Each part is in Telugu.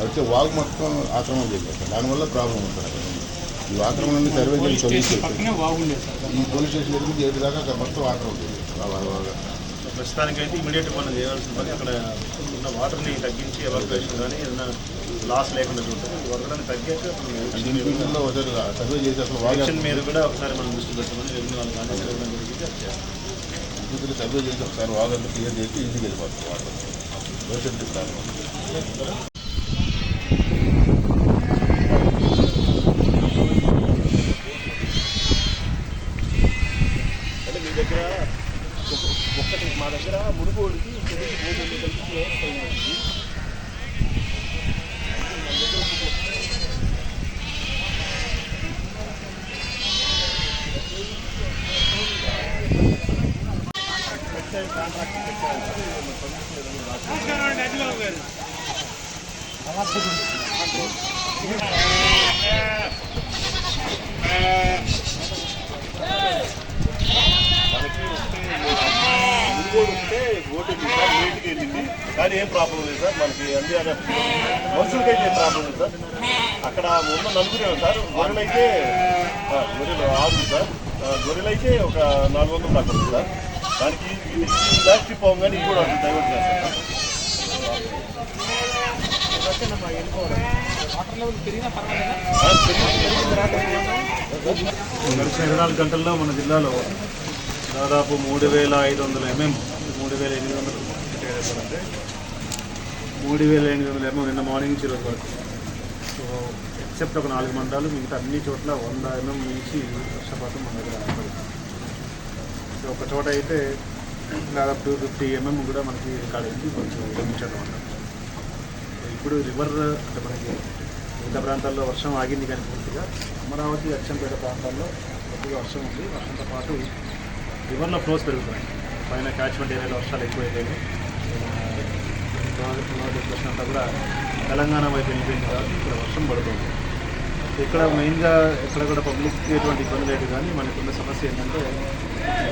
అయితే వాగు మొత్తం ఆక్రమణ చేశారు దానివల్ల ప్రాబ్లం ఉంటుంది ఈ ఆక్రమణ సర్వే చేసి ఈ పోలీస్ స్టేషన్ ఎదుగు ఏడు దాకా మొత్తం ఆక్రమణ చేశారు. ప్రస్తుతానికైతే ఇమీడియట్ మనం చేయాల్సిన పని అక్కడ ఉన్న వాటర్ని తగ్గించి ఎవాక్యుయేషన్ కానీ ఏదైనా లాస్ లేకుండా చూడటం ఈ వరదలను తగ్గాక అసలు మీద కూడా ఒకసారి మనం దృష్టి పెట్టమని రెవెన్యూ వాళ్ళు కానీ ఎవరైనా జరిగితే అది చేయాలి. ఫ్యూచర్ సర్వే చేసి ఒకసారి వాగు అంతా క్లియర్ చేసి ఇంటికి వెళ్ళిపోతుంది వాటర్ భవిష్యత్తు దగ్గర ఒక్కటి మా దగ్గర మునుగోడుకి చెరువుకి భూమి కలిపి వ్యవస్థ కానీ ఏం ప్రాబ్లం లేదు సార్. మనకి అన్ని అదే మనుషులకైతే ఏం ప్రాబ్లం లేదు సార్. అక్కడ ఉన్న నలుగురే సార్ గొర్రెలైతే గొర్రెలు ఆరు సార్. గొర్రెలైతే ఒక నాలుగు వందలు దాకా ఉంది సార్. దానికి ప్లాస్టిక్ పోవం కానీ ఇది కూడా అటు డైవర్ట్ చేస్తాం గడిచిన ఇరవై నాలుగు గంటల్లో మన జిల్లాలో దాదాపు మూడు వేల ఐదు వందల ఎంఎం మూడు వేల ఎనిమిది వందలు అంటే మూడు వేల ఎనిమిది వందల ఎంఎం నిన్న మార్నింగ్ నుంచి ఈరోజు వరకు. సో ఎక్సెప్ట్ ఒక నాలుగు మండలాలు మిగతా అన్ని చోట్ల వంద ఎంఎం నుంచి వర్షపాతం మన దగ్గర సో ఒక చోట అయితే దాదాపు టూ ఫిఫ్టీ ఎంఎం కూడా మనకి రికార్డ్ అయింది కొంచెం విరమించడం అన్నమాట. ఇప్పుడు రివర్ అంటే మనకి మిగతా ప్రాంతాల్లో వర్షం ఆగింది కానీ పూర్తిగా అమరావతి అచ్చంపేట ప్రాంతాల్లో కొద్దిగా వర్షం ఉంది. వర్షంతో పాటు రివర్లో ఫ్లోస్ పెరుగుతున్నాయి. పైన క్యాచ్మెంట్ ఏరియాలో వర్షాలు ఎక్కువైపోయాయి డిప్రెషన్ అంతా కూడా తెలంగాణ వైపు వెళ్ళిపోయింది కాబట్టి ఇక్కడ వర్షం పడుతుంది. ఇక్కడ మెయిన్గా ఇక్కడ కూడా పబ్లిక్కి ఎటువంటి ఇబ్బంది లేదు కానీ మనకున్న సమస్య ఏంటంటే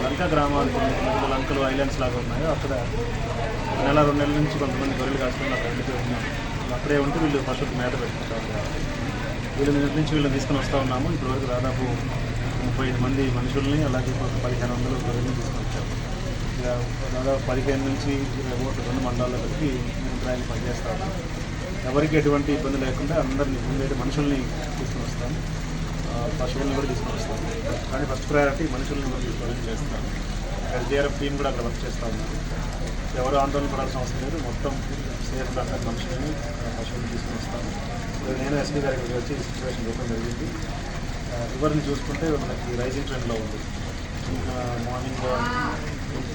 లంక గ్రామాలు కొన్ని లంకలు ఐలాండ్స్ లాగా ఉన్నాయో అక్కడ నెల రెండు నెలల నుంచి కొంతమంది గొర్రెలు కాసుకుని అక్కడ వెళ్ళిపోయి ఉన్నాం అక్కడే ఉంటే వీళ్ళు పశువులకు మేత పెట్టుకుంటారు. వీళ్ళ నిన్నటి నుంచి వీళ్ళని తీసుకొని వస్తూ ఉన్నాము. ఇప్పటివరకు దాదాపు ముప్పై ఐదు మంది మనుషుల్ని అలాగే పదిహేను వందలు గొర్రెల్ని తీసుకొని వచ్చాము. దాదాపు పదిహేను నుంచి ఇరవై రెండు మండలాల్లో కలిపి మేము ప్రయాణం పనిచేస్తాము. ఎవరికి ఎటువంటి ఇబ్బంది లేకుండా అందరినీ ముందైతే మనుషుల్ని తీసుకొని వస్తాం పశువులను కూడా తీసుకొని వస్తాం కానీ ఫస్ట్ ప్రయారిటీ మనుషుల్ని కూడా తీసుకొని చేస్తాము. ఎస్డిఆర్ఎఫ్ టీం కూడా అక్కడ వర్క్ చేస్తూ ఉన్నారు ఎవరు ఆందోళన పడాల్సిన అవసరం లేదు. మొత్తం సేఫ్ డాక్టర్ మనుషుల్ని ఆ, తీసుకుని తీసుకొని వస్తాము ఇప్పుడు నేను ఎస్పీ గారి దగ్గరికి వచ్చి సిచ్యువేషన్ చూడడం జరిగింది. ఎవరిని రివర్ని చూసుకుంటే మనకి రైజింగ్ ట్రెండ్లో ఉంది. ఇంకా మార్నింగ్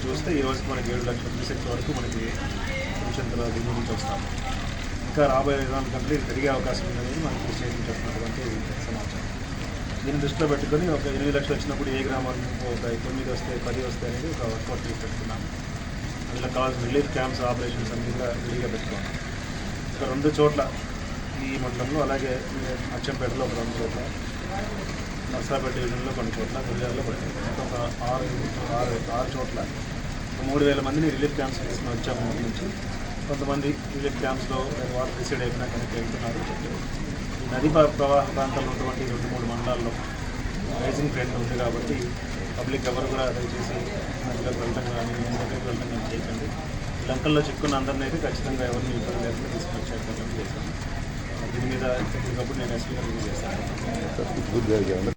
చూస్తే ఈ రోజుకి మనకి ఏడు లక్షల క్యూసెక్స్ వరకు మనకి పెన్షన్ దిగువ నుంచి వస్తాం. ఇంకా రాబోయే విధానం కంటే ఇది పెరిగే అవకాశం ఉందని మనకి స్టేట్ నుంచి వస్తున్నటువంటి సమాచారం. దీన్ని దృష్టిలో పెట్టుకొని ఒక ఎనిమిది లక్షలు వచ్చినప్పుడు ఏ గ్రామాలకు ఒక తొమ్మిది వస్తే పది వస్తే అనేది ఒక వర్కౌట్ చేసి పెట్టుకున్నాం. అందులో కావాల్సిన రిలీఫ్ క్యాంప్స్ ఆపరేషన్స్ అన్ని కూడా రెడీగా పెట్టుకున్నాం. ఇంకా రెండు చోట్ల ఈ మండలంలో అలాగే అచ్చంపేటలో ఒక రెండు చోట్ల. నర్సాపేట డివిజన్లో కొన్ని చోట్ల గురిజాల్లో కొన్ని ఒక ఆరు ఆరు ఆరు చోట్ల మూడు వేల మందిని రిలీఫ్ క్యాంప్స్ తీసుకుని వచ్చాము ఊరి నుంచి. కొంతమంది రిలీఫ్ క్యాంప్స్లో వాటర్ డిసైడ్ అయిపోయినా కనుక వెళ్తున్నారు. ఈ నదీ ప్రవాహ ప్రాంతాల్లో ఉన్నటువంటి రెండు మూడు మండలాల్లో రైజింగ్ ట్రెండ్ ఉంది కాబట్టి పబ్లిక్ ఎవరు కూడా దయచేసి నదిలోకి వెళ్ళటం కానీ ఎండలోకి వెళ్ళటం కానీ చేయకండి. లంకల్లో చిక్కున్న అందరినీ అయితే ఖచ్చితంగా ఎవరిని ఇబ్బంది లేకుండా తీసుకొచ్చే చేశాను. దీని మీద ఎప్పటికప్పుడు నేను ఎస్పీ చేశాను చేస్తాను.